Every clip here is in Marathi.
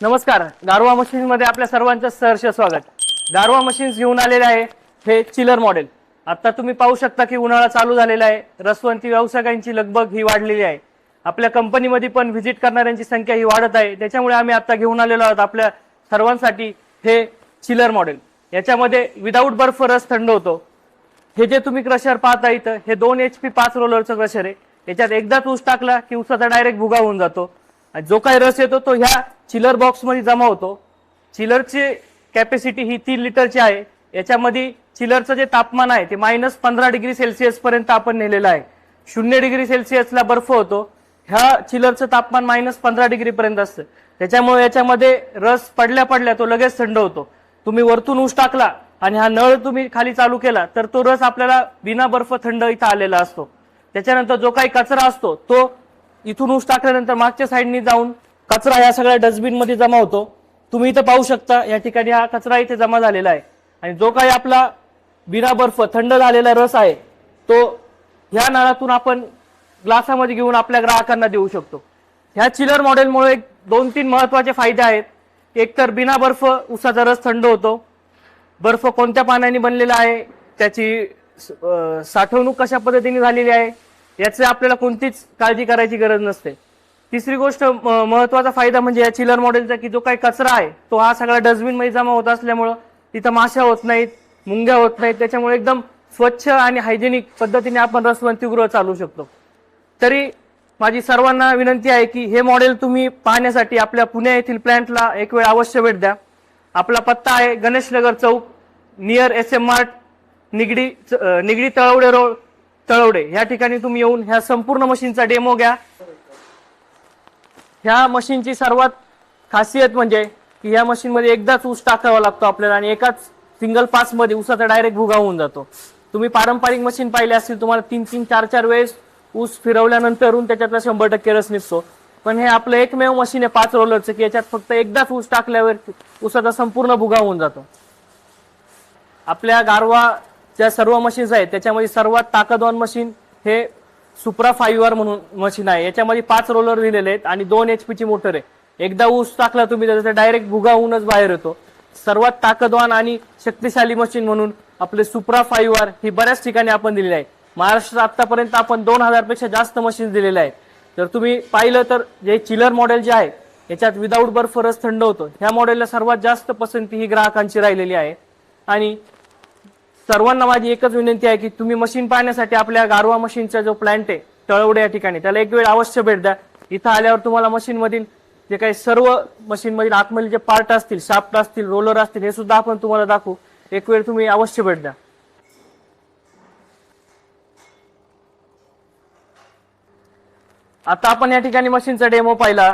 नमस्कार गारवा मशीन मध्ये आपल्या सर्वांचं सहर्ष स्वागत. गारवा मशीन्स घेऊन आलेले आहे हे चिलर मॉडेल. आता तुम्ही पाहू शकता की उन्हाळा चालू झालेला आहे. रसवंती व्यावसायिकांची लगबग ही वाढलेली आहे. आपल्या कंपनीमध्ये पण व्हिजिट करणाऱ्यांची संख्या ही वाढत आहे. त्याच्यामुळे आम्ही आता घेऊन आलेलो आहोत आपल्या सर्वांसाठी हे चिलर मॉडेल. याच्यामध्ये विदाऊट बर्फ रस थंड होतो. हे जे तुम्ही क्रशर पाहता इथं हे दोन एच पी पाच रोलरचं क्रशर आहे. याच्यात एकदाच ऊस टाकला की ऊसाचा डायरेक्ट भुगा होऊन जातो. आणि जो काही रस येतो तो ह्या चिलर बॉक्समध्ये जमा होतो. चिलरची कॅपॅसिटी ही तीन लिटरची आहे. याच्यामध्ये चिलरचं जे तापमान आहे ते मायनस पंधरा डिग्री सेल्सिअस पर्यंत आपण नेलेलं आहे. शून्य डिग्री सेल्सिअसला बर्फ होतो. ह्या चिलरचं तापमान मायनस पंधरा डिग्री पर्यंत असतं. त्याच्यामुळे याच्यामध्ये रस पडल्या पडल्या तो लगेच थंड होतो. तुम्ही वरतून ऊस टाकला आणि हा नळ तुम्ही खाली चालू केला तर तो रस आपल्याला बिना बर्फ थंड इथं आलेला असतो. त्याच्यानंतर जो काही कचरा असतो तो इथून ऊस टाकल्यानंतर मागच्या साईडनी जाऊन कचरा या सगळ्या डस्टबिनमध्ये जमा होतो. तुम्ही इथं पाहू शकता या ठिकाणी हा कचरा इथे जमा झालेला आहे. आणि जो काही आपला बिना बर्फ थंड झालेला रस आहे तो ह्या नळातून आपण ग्लासामध्ये घेऊन आपल्या ग्राहकांना देऊ शकतो. ह्या चिलर मॉडेलमुळे दोन तीन महत्त्वाचे फायदे आहेत. एक तर बिना बर्फ उसाचा रस थंड होतो. बर्फ कोणत्या पाण्याने बनलेला आहे? त्याची साठवणूक कशा पद्धतीने झालेली आहे? याचे आपल्याला कोणतीच काळजी करायची गरज नसते. तिसरी गोष्ट म- महत्त्वाचा फायदा म्हणजे या चिलर मॉडेलचा की जो काही कचरा आहे तो हा सगळा डस्टबिनमध्ये जमा होत असल्यामुळं तिथं माशा होत नाहीत मुंग्या होत नाहीत. त्याच्यामुळे एकदम स्वच्छ आणि हायजेनिक पद्धतीने आपण रसवंतीगृह चालू शकतो. तरी माझी सर्वांना विनंती आहे की हे मॉडेल तुम्ही पाहण्यासाठी आपल्या पुणे येथील प्लॅन्टला एक वेळ अवश्य भेट द्या. आपला पत्ता आहे गणेशनगर चौक near S M mart Nigdi Nigdi Talawade road Talawade. ह्या ठिकाणी तुम्ही येऊन ह्या संपूर्ण मशीनचा डेमो घ्या. ह्या मशीनची सर्वात खासियत म्हणजे की ह्या मशीनमध्ये एकदाच ऊस टाकावा लागतो आपल्याला आणि एकाच सिंगल पासमध्ये ऊसाचा डायरेक्ट भुगा होऊन जातो. तुम्ही पारंपरिक मशीन पाहिले असतील तुम्हाला तीन तीन चार चार वेळेस ऊस फिरवल्यानंतरून त्याच्यातला शंभर टक्के रस निघतो. पण हे आपलं एकमेव मशीन आहे पाच रोलरचं की याच्यात फक्त एकदाच ऊस टाकल्यावर ऊसाचा संपूर्ण भुगा होऊन जातो. आपल्या गारवा ज्या सर्व मशीन्स आहेत त्याच्यामध्ये सर्वात ताकदवान मशीन हे सुप्रा फाईव्ह आर म्हणून मशीन आहे. याच्यामध्ये पाच रोलर दिलेले आहेत आणि दोन एच पीची मोटर आहे. एकदा ऊस टाकला तुम्ही त्याचा डायरेक्ट भुगा होऊनच बाहेर येतो. सर्वात ताकदवान आणि शक्तिशाली मशीन म्हणून आपले सुप्रा फाईव्ह आर ही बऱ्याच ठिकाणी आपण दिलेली आहे. महाराष्ट्रात आतापर्यंत आपण दोन हजारपेक्षा जास्त मशीन दिलेल्या आहेत. जर तुम्ही पाहिलं तर जे चिलर मॉडेल जे आहे याच्यात विदाऊट बर्फ रस थंड होतं. ह्या मॉडेलला सर्वात जास्त पसंती ही ग्राहकांची राहिलेली आहे. आणि सर्वांना माझी एकच विनंती आहे की तुम्ही मशीन पाहण्यासाठी आपल्या गारवा मशीनचा जो प्लांट आहे तळवडे या ठिकाणी त्याला एक वेळ अवश्य भेट द्या. इथं आल्यावर तुम्हाला मशीन मधील जे काही सर्व मशीन मधील आतमधील जे पार्ट असतील शाफ्ट असतील रोलर असतील हे सुद्धा आपण तुम्हाला दाखवू. एक वेळ तुम्ही अवश्य भेट द्या. आता आपण या ठिकाणी मशीनचा डेमो पाहिला.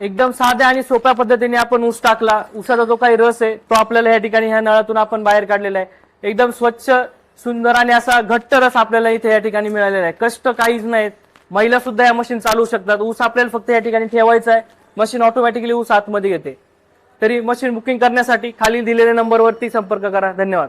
एकदम साध्या आणि सोप्या पद्धतीने आपण ऊस टाकला. ऊसाचा जो काही रस आहे तो आपल्याला या ठिकाणी ह्या नळातून आपण बाहेर काढलेला आहे. एकदम स्वच्छ सुंदर आणि असा घट्ट रस आपल्याला इथे या ठिकाणी मिळालेला आहे. कष्ट काहीच नाहीत. महिला सुद्धा या मशीन चालू शकतात. ऊस आपल्याला फक्त या ठिकाणी ठेवायचा आहे. मशीन ऑटोमॅटिकली ऊस आतमध्ये घेते तरी मशीन बुकिंग करण्यासाठी खाली दिलेल्या नंबरवरती संपर्क करा. धन्यवाद.